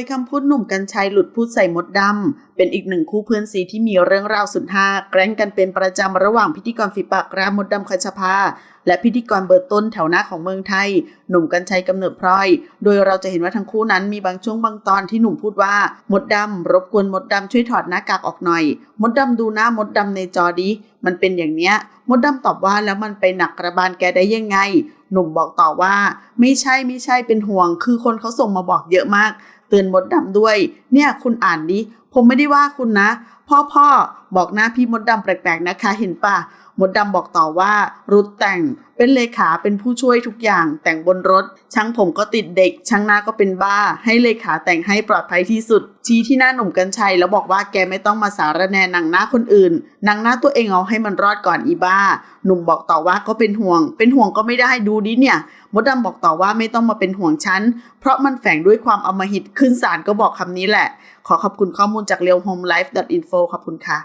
ยคำพูดหนุ่มกัญชัยหลุดพูดใส่มดดำ เป็นอีกหนึ่งคู่เพื่อนซีที่มีเรื่องราวสุดฮาแกล้งกันเป็นประจำระหว่างพิธีกรฝีปากรามมดดำคชภา และพิธีกรเบอร์ต้นแถวหน้าของเมืองไทย หนุ่มกัญชัยกำเนิดพลอย โดยเราจะเห็นว่าทั้งคู่นั้นมีบางช่วงบางตอนที่หนุ่มพูดว่ามดดำรบกวนมดดำช่วยถอดหน้ากากออกหน่อย มดดำดูหน้ามดดำในจอดิมันเป็นอย่างเนี้ยมดดำตอบว่าแล้วมันไปหนักกระบาลแกได้ยังไงหนุ่มบอกต่อว่า ไม่ใช่ไม่ใช่เป็นห่วง คือคนเขาส่งมาบอกเยอะมาก ตือนมดดำด้วย เนี่ยคุณอ่านดิ ผมไม่ได้ว่าคุณนะ พ่อพ่อบอกหน้าพี่มดดำแปลกๆนะคะ เห็นป่ะมดดำบอกต่อว่า รุดแต่งเป็นเลขาเป็นผู้ช่วยทุกอย่าง แต่งบนรถ ช่างผมก็ติดเด็ก ช่างหน้าก็เป็นบ้า ให้เลขาแต่งให้ปลอดภัยที่สุด ชี้ที่หน้าหนุ่มกัญชัย แล้วบอกว่าแกไม่ต้องมาสารแนนังหน้าคนอื่นนังหน้าตัวเองเอาให้มันรอดก่อนอีบ้า หนุ่มบอกต่อว่าก็เป็นห่วง เป็นห่วงก็ไม่ได้ดูดิเนี่ยมดดำบอกต่อว่าไม่ต้องมาเป็นห่วงฉันเพราะมันแฝงด้วยความอมหิตขึ้นศาลก็บอกคำนี้แหละ ขอขอบคุณข้อมูลจาก realhomelife.info ขอบคุณค่ะ